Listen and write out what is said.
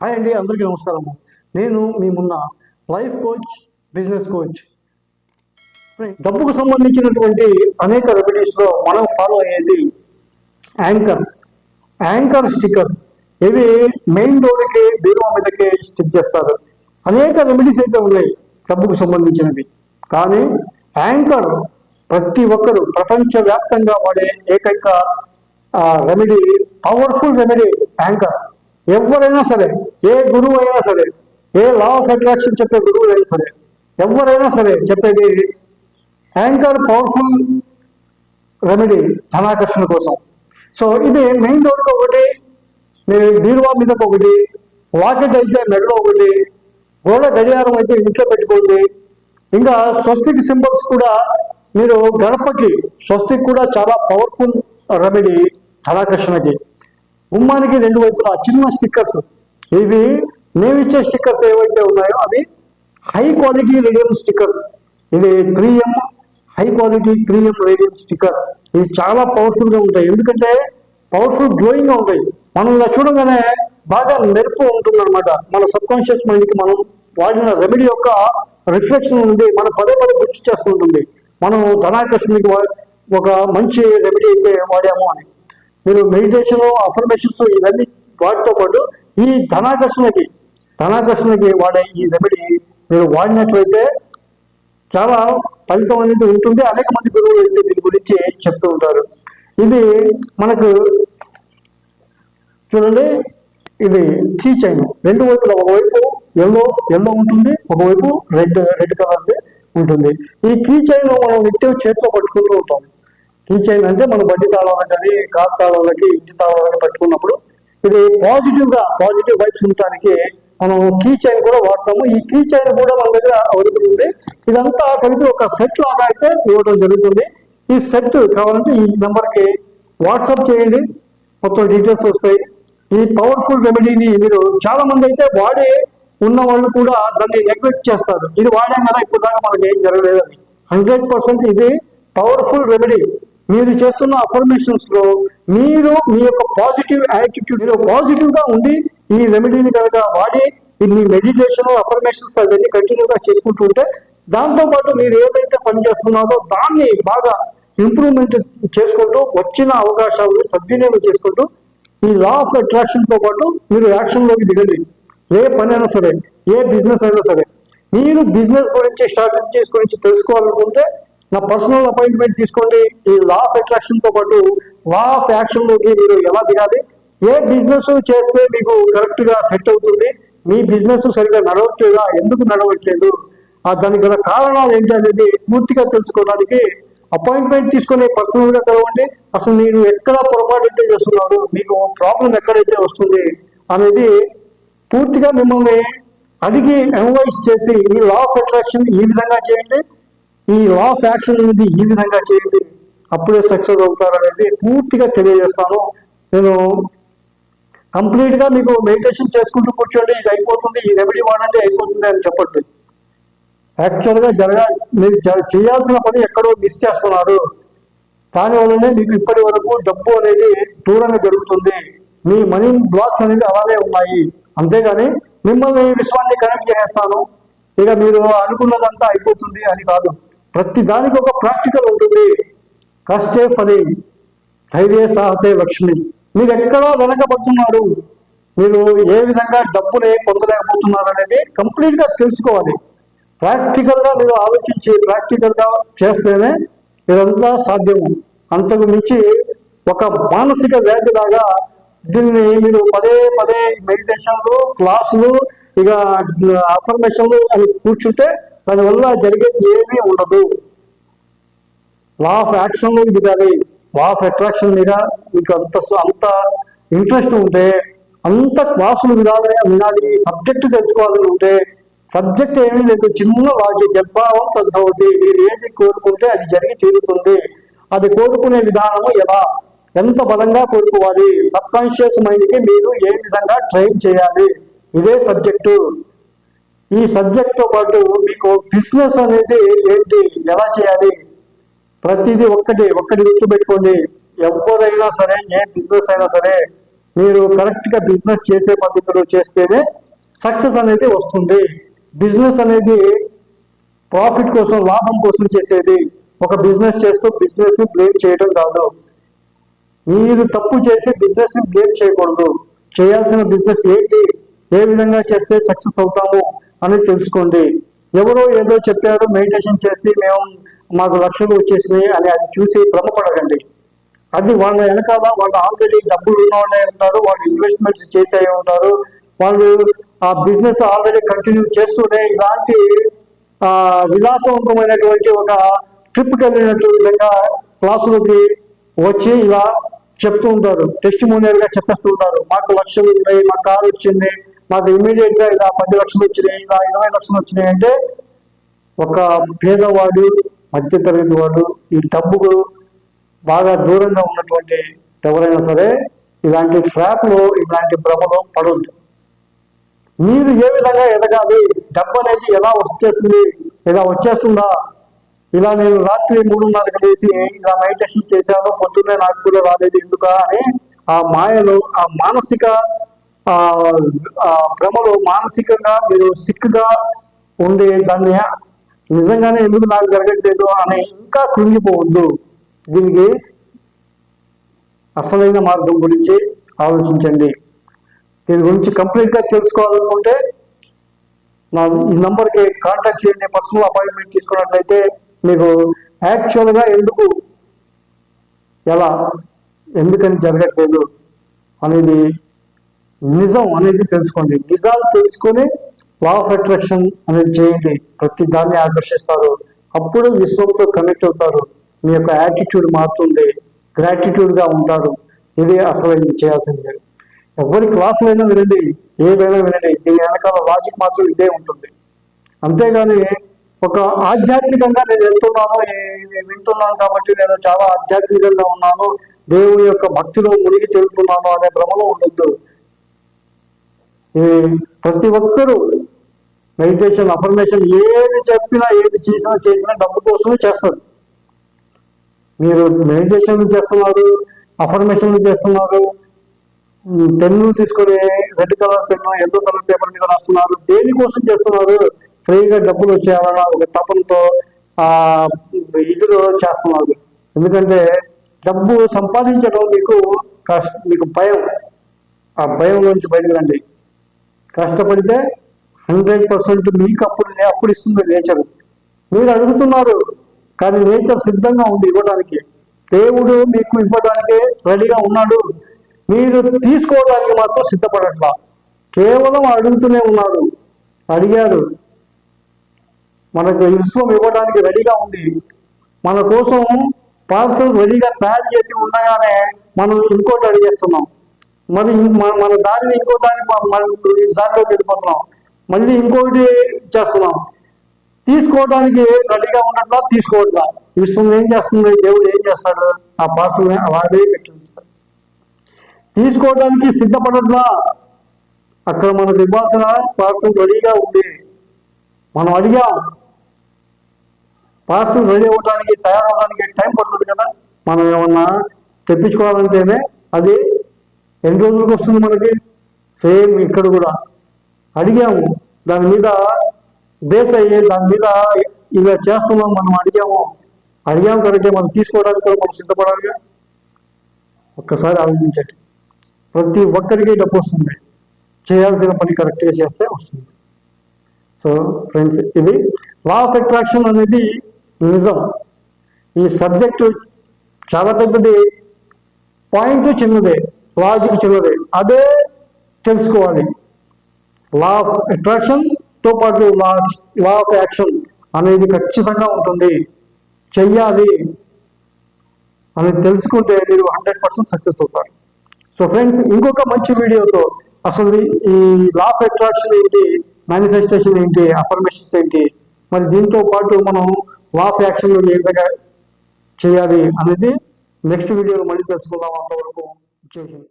Hi అండి అందరికీ నమస్కారము నేను మీ Munna life coach business coach. డబ్బుకు సంబంధించినటువంటి అనేక రెమెడీస్లో మనం ఫాలో అయ్యేది యాంకర్. Anchor stickers. ఇవి మెయిన్ రోడ్కి బీరువా మీదకి స్టిక్ చేస్తారు. అనేక రెమెడీస్ అయితే ఉన్నాయి డబ్బుకు సంబంధించినవి. కానీ యాంకర్ ప్రతి ఒక్కరు ప్రపంచవ్యాప్తంగా వాడే ఏకైక రెమెడీ పవర్ఫుల్ రెమెడీ యాంకర్. ఎవరైనా సరే ఏ గురువు అయినా సరే ఏ లా ఆఫ్ అట్రాక్షన్ చెప్పే గురువులు అయినా సరే ఎవరైనా సరే చెప్పేది యాంకర్ పవర్ఫుల్ రెమెడీ ధనాకర్షణ కోసం. సో ఇది మెయిన్ రోడ్కి ఒకటి మీరు బీరువా మీదకి ఒకటి వాకెట్ అయితే మెడలో ఒకటి గోడ గడియారం అయితే ఇంట్లో పెట్టుకోండి. ఇంకా స్వస్తిక్ సింబల్స్ కూడా మీరు గడపకి స్వస్తిక్ కూడా చాలా పవర్ఫుల్ రెమెడీ ధనాకర్షణకి. గుమ్మానికి రెండు వైపులా చిన్న స్టిక్కర్స్. ఇవి మేము ఇచ్చే స్టిక్కర్స్ ఏవైతే ఉన్నాయో అవి హై క్వాలిటీ రేడియం స్టిక్కర్స్ ఇది three M high quality three M radium sticker ఇది చాలా పవర్ఫుల్గా ఉంటాయి. ఎందుకంటే పవర్ఫుల్ గ్లోయింగ్గా ఉంటాయి. మనం ఇలా చూడగానే బాగా మెరుపు ఉంటుంది అనమాట మన సబ్ కాన్షియస్ మైండ్కి మనం వాడిన రెమెడీ యొక్క రిఫ్లెక్షన్ ఉంది మన పదే పదే గుర్తు చేస్తుంటుంది. మనం ధనాకర్షణకి ఒక మంచి రెమెడీ అయితే వాడాము అని. మీరు మెడిటేషన్ అఫర్మేషన్స్ ఇవన్నీ వాటితో పాటు ఈ ధనాకర్షణకి ధనాకర్షణకి వాడే ఈ రెమెడీ మీరు వాడినట్లయితే చాలా ఫలితం అనేది ఉంటుంది. అనేక మంది గురువులు అయితే దీని గురించి చెప్తూ ఉంటారు. ఇది మనకు చూడండి ఇది కీ చైన్. రెండు వైపుల ఒకవైపు ఎల్లో ఎల్లో ఉంటుంది ఒకవైపు రెడ్ రెడ్ కలర్ది ఉంటుంది. ఈ కీ చైన్ మనం నిత్యం చేతిలో పట్టుకుంటూ ఉంటాం. కీ చైన్ అంటే మనం బడ్డీ తాళాలకు కానీ కార్ తాళాలకి ఇంటి తాళాలకి పట్టుకున్నప్పుడు ఇది పాజిటివ్గా పాజిటివ్ వైబ్స్ ఉండటానికి మనం కీ చైన్ కూడా వాడతాము. ఈ కీ చైన్ కూడా మన దగ్గర అవైలబుల్ ఉంది. ఇదంతా కలిపి ఒక సెట్ లాగా అయితే ఇవ్వడం జరుగుతుంది. ఈ సెట్ కావాలంటే ఈ నెంబర్కి వాట్సాప్ చేయండి. మొత్తం డీటెయిల్స్ వస్తాయి. ఈ పవర్ఫుల్ రెమెడీని మీరు చాలా మంది అయితే వాడి ఉన్న వాళ్ళు కూడా దాన్ని నెగ్లెక్ట్ చేస్తారు. ఇది వాడాం కదా ఇప్పుడు దాకా మనకి ఏం జరగలేదని. హండ్రెడ్ పర్సెంట్ ఇది పవర్ఫుల్ రెమెడీ మీరు చేస్తున్న అఫర్మేషన్స్లో మీరు మీ యొక్క పాజిటివ్ యాటిట్యూడ్ మీరు పాజిటివ్గా ఉండి ఈ రెమెడీని కనుక వాడి మీ మెడిటేషన్ అఫర్మేషన్స్ అవన్నీ కంటిన్యూగా చేసుకుంటూ ఉంటే దాంతో పాటు మీరు ఏదైతే పని చేస్తున్నారో దాన్ని బాగా ఇంప్రూవ్మెంట్ చేసుకుంటూ వచ్చిన అవకాశాలను సద్వినియోగం చేసుకుంటూ ఈ లా ఆఫ్ అట్రాక్షన్తో పాటు మీరు యాక్షన్లోకి దిగండి. ఏ పని అయినా సరే ఏ బిజినెస్ అయినా సరే మీరు బిజినెస్ గురించి స్ట్రాటజీస్ గురించి తెలుసుకోవాలనుకుంటే నా పర్సనల్ అపాయింట్మెంట్ తీసుకోండి. ఈ లా ఆఫ్ అట్రాక్షన్తో పాటు లా ఆఫ్ యాక్షన్లోకి మీరు ఎలా దిగాలి? ఏ బిజినెస్ చేస్తే మీకు కరెక్ట్గా సెట్ అవుతుంది? మీ బిజినెస్ సరిగ్గా నడవట్లేదా? ఎందుకు నడవట్లేదు? ఆ దానికి గల కారణాలు ఏంటి అనేది పూర్తిగా తెలుసుకోవడానికి అపాయింట్మెంట్ తీసుకొని పర్సనల్గా కలవండి. అసలు మీరు ఎక్కడ పొరపాటు అయితే చేస్తున్నారు మీకు ప్రాబ్లం ఎక్కడైతే వస్తుంది? అనేది పూర్తిగా మిమ్మల్ని అడిగి ఎన్వైజ్ చేసి ఈ లా ఆఫ్ అట్రాక్షన్ ఈ విధంగా చేయండి. ఈ లా ఆఫ్ యాక్షన్ అనేది ఈ విధంగా చేయండి అప్పుడే సక్సెస్ అవుతారు అనేది పూర్తిగా తెలియజేస్తాను. నేను కంప్లీట్గా మీకు మెడిటేషన్ చేసుకుంటూ కూర్చోండి ఇది అయిపోతుంది ఈ రెమెడీ వాడండి అయిపోతుంది అని చెప్పండి. యాక్చువల్గా జరగా మీరు జ- చేయాల్సిన పని ఎక్కడో మిస్ చేస్తున్నారు. దానివల్లనే మీకు ఇప్పటి వరకు డబ్బు అనేది దూరంగా జరుగుతుంది. మీ మనీ బ్లాక్స్ అనేవి అలానే ఉన్నాయి. అంతేగాని మిమ్మల్ని విశ్వాన్ని కనెక్ట్ చేసేస్తాను. ఇక మీరు అనుకున్నదంతా అయిపోతుంది అని కాదు. ప్రతి దానికి ఒక ప్రాక్టికల్ ఉంటుంది. కష్టే ఫలి ధైర్య సాహసే లక్ష్మి. మీరు ఎక్కడో వెనకబడుతున్నారు. మీరు ఏ విధంగా డబ్బుని పొందలేకపోతున్నారు అనేది కంప్లీట్గా తెలుసుకోవాలి. ప్రాక్టికల్గా మీరు ఆలోచించి ప్రాక్టికల్గా చేస్తేనే ఇదంతా సాధ్యము అంతకు మించి ఒక మానసిక వ్యాధి లాగా దీన్ని మీరు పదే పదే మెడిటేషన్లు క్లాసులు ఇక అఫర్మేషన్లు అని కూర్చుంటే దానివల్ల జరిగేది ఏమీ ఉండదు. లా ఆఫ్ యాక్షన్ ఇది కానీ లా ఆఫ్ అట్రాక్షన్ మీద మీకు అంత అంత ఇంట్రెస్ట్ ఉంటే అంత క్లాసులు వినాలని వినాలి సబ్జెక్ట్ తెలుసుకోవాలని ఉంటే సబ్జెక్ట్ ఏమీ లేదు. చిన్న లాజిక్ యద్భావం తద్భవతి మీరు ఏది కోరుకుంటే అది జరిగి తీరుతుంది. అది కోరుకునే విధానము ఎలా? ఎంత బలంగా కోరుకోవాలి? సబ్ కాన్షియస్ మైండ్కి మీరు ఏ విధంగా ట్రైన్ చేయాలి? ఇదే సబ్జెక్టు ఈ సబ్జెక్ట్తో పాటు మీకు బిజినెస్ అనేది ఏంటి? ఎలా చేయాలి? ప్రతిదీ ఒక్కటి ఒక్కటి గుర్తుపెట్టుకోండి. ఎవరైనా సరే ఏ బిజినెస్ అయినా సరే మీరు కరెక్ట్గా బిజినెస్ చేసే పద్ధతిలో చేస్తేనే సక్సెస్ అనేది వస్తుంది. బిజినెస్ అనేది ప్రాఫిట్ కోసం లాభం కోసం చేసేది. ఒక బిజినెస్ చేస్తూ బిజినెస్ని బ్లేమ్ చేయడం కాదు. మీరు తప్పు చేసి బిజినెస్ని బ్లేమ్ చేయకూడదు. చేయాల్సిన బిజినెస్ ఏంటి? ఏ విధంగా చేస్తే సక్సెస్ అవుతాము? అని తెలుసుకోండి. ఎవరో ఏదో చెప్పారు మెడిటేషన్ చేసి మేము మాకు లక్షలు వచ్చేసినాయి అని అది చూసి భ్రమపడకండి. అది వాళ్ళ వెనకాల వాళ్ళు ఆల్రెడీ డబ్బులు ఉన్నవాళ్ళే ఉంటారు వాళ్ళు ఇన్వెస్ట్మెంట్స్ చేసే ఉంటారు. వాళ్ళు ఆ బిజినెస్ ఆల్రెడీ కంటిన్యూ చేస్తూనే ఇలాంటి ఆ విలాసవంతమైనటువంటి ఒక ట్రిప్కి వెళ్ళినట్టు విధంగా క్లాసులకి వచ్చి ఇలా చెప్తూ ఉంటారు. టెస్ట్ మోనియర్గా చెప్పేస్తూ ఉంటారు. మాకు లక్షలు ఉన్నాయి మా కారు వచ్చింది మాకు ఇమీడియట్గా ఇలా పది లక్షలు వచ్చినాయి ఇలా ఇరవై లక్షలు వచ్చినాయి అంటే ఒక పేదవాడు మధ్యతరగతి వాడు ఈ డబ్బుకు బాగా దూరంగా ఉన్నటువంటి ఎవరైనా సరే ఇలాంటి ట్రాప్లో ఇలాంటి భ్రమలో పడొద్దు. మీరు ఏ విధంగా ఎదగాలి? డబ్బు అనేది ఎలా వచ్చేస్తుంది? ఇలా వచ్చేస్తుందా? ఇలా నేను రాత్రి మూడున్నరకు లేచి ఇలా మెడిటేషన్ చేశాను పొద్దున్నే నాకు కూడా రాలేదు. ఎందుక అని ఆ మాయలో ఆ మానసిక భ్రమలో మానసికంగా మీరు సిక్గా ఉండే దాన్ని నిజంగానే ఎందుకు నాకు జరగట్లేదు అని ఇంకా కృంగిపోవద్దు. దీనికి అసలైన మార్గం గురించి ఆలోచించండి. దీని గురించి కంప్లీట్గా తెలుసుకోవాలనుకుంటే నా ఈ నంబర్కి కాంటాక్ట్ చేయండి. పర్సనల్ అపాయింట్మెంట్ తీసుకున్నట్లయితే మీకు యాక్చువల్గా ఎందుకు ఎలా ఎందుకని జరగట్లేదు అనేది నిజం అనేది తెలుసుకోండి. నిజాలు తెలుసుకొని లా ఆఫ్ అట్రాక్షన్ అనేది చేయండి. ప్రతి దాన్ని ఆకర్షిస్తారు. అప్పుడు విశ్వంతో కనెక్ట్ అవుతారు. మీ యొక్క యాటిట్యూడ్ మారుతుంది. గ్రాటిట్యూడ్గా ఉంటారు. ఇది అసలు ఇది చేయాల్సింది. ఎవరి క్లాసులైనా వినండి. ఏదైనా వినండి. దీని వెనకాల లాజిక్ మాత్రం ఇదే ఉంటుంది. అంతేగాని ఒక ఆధ్యాత్మికంగా నేను వెళ్తున్నాను. వింటున్నాను కాబట్టి నేను చాలా ఆధ్యాత్మికంగా ఉన్నాను. దేవుని యొక్క భక్తిలో మునిగి చెల్లుతున్నాను అనే భ్రమలో ఉండొద్దు. ప్రతి ఒక్కరూ మెడిటేషన్ అఫర్మేషన్ ఏది చెప్పినా ఏది చేసినా చేసినా డబ్బు కోసమే చేస్తారు. మీరు మెడిటేషన్లు చేస్తున్నారు అఫర్మేషన్లు చేస్తున్నారు పెన్నులు తీసుకొని red colour pen yellow colour paper మీద రాస్తున్నారు దేనికోసం చేస్తున్నారు? ఫ్రీగా డబ్బులు వచ్చేయాలన్న ఒక తపంతో ఆ ఇదిలో చేస్తున్నారు. ఎందుకంటే డబ్బు సంపాదించడం మీకు కష్ట మీకు భయం. ఆ భయం నుంచి బయటకు రండి. కష్టపడితే హండ్రెడ్ పర్సెంట్ మీకు అప్పుడు అప్పుడు ఇస్తుంది నేచర్. మీరు అడుగుతున్నారు కానీ నేచర్ సిద్ధంగా ఉంది ఇవ్వడానికి దేవుడు మీకు ఇవ్వడానికి రెడీగా ఉన్నాడు. మీరు తీసుకోవడానికి మాత్రం సిద్ధపడట్లా. కేవలం అడుగుతూనే ఉన్నారు అడిగారు. మనకు విశ్వం ఇవ్వడానికి రెడీగా ఉంది. మన కోసం పార్సల్ రెడీగా తయారు చేసి ఉండగానే మనం ఇంకోటి అడిగేస్తున్నాం. మరి మన దారిని ఇంకో దారి దారిలోకి వెళ్ళిపోతున్నాం. మళ్ళీ ఇంకోటి చేస్తున్నాం. తీసుకోవడానికి రెడీగా ఉండట్లా తీసుకోవట్లా. విశ్వం ఏం చేస్తుంది? దేవుడు ఏం చేస్తాడు? ఆ పార్సల్ అలాగే పెట్టి తీసుకోవడానికి సిద్ధపడట్లా. అక్కడ మనకు ఇవ్వాల్సిన పార్సల్ రెడీగా ఉంది. మనం అడిగాం. పార్సల్ రెడీ అవ్వడానికి తయారవడానికి టైం పడుతుంది కదా? మనం ఏమన్నా తెప్పించుకోవాలంటేనే అది ఎన్ని రోజులకు వస్తుంది మనకి? సేమ్ ఇక్కడ కూడా. అడిగాము. దాని మీద బేస్ అయ్యి దాని మీద ఇలా చేస్తున్నాం మనం అడిగాము. అడిగాము కరెక్టే మనం తీసుకోవడానికి కూడా మనం సిద్ధపడాలిగా? ఒక్కసారి ఆలోచించండి. ప్రతి ఒక్కరికి డబ్బు వస్తుంది. చేయాల్సిన పని కరెక్ట్గా చేస్తే వస్తుంది. సో ఫ్రెండ్స్ ఇది లా ఆఫ్ అట్రాక్షన్ అనేది నిజం. ఈ సబ్జెక్టు చాలా పెద్దది. పాయింట్ చిన్నదే. లాజిక్ చిన్నదే అదే తెలుసుకోవాలి. లా ఆఫ్ అట్రాక్షన్తో పాటు లా లా ఆఫ్ యాక్షన్ అనేది ఖచ్చితంగా ఉంటుంది. చెయ్యాలి అని తెలుసుకుంటే మీరు హండ్రెడ్ పర్సెంట్ సక్సెస్ అవుతారు. సో ఫ్రెండ్స్ ఇంకొక మంచి వీడియోతో అసలు ఈ లా ఆఫ్ అట్రాక్షన్ ఏంటి మేనిఫెస్టేషన్ ఏంటి అఫర్మేషన్స్ ఏంటి మరి దీంతో పాటు మనం లా ఆఫ్ యాక్షన్ ఏ విధంగా చేయాలి అనేది నెక్స్ట్ వీడియోలో మళ్ళీ తెలుసుకుందాం. అంతవరకు చేసింది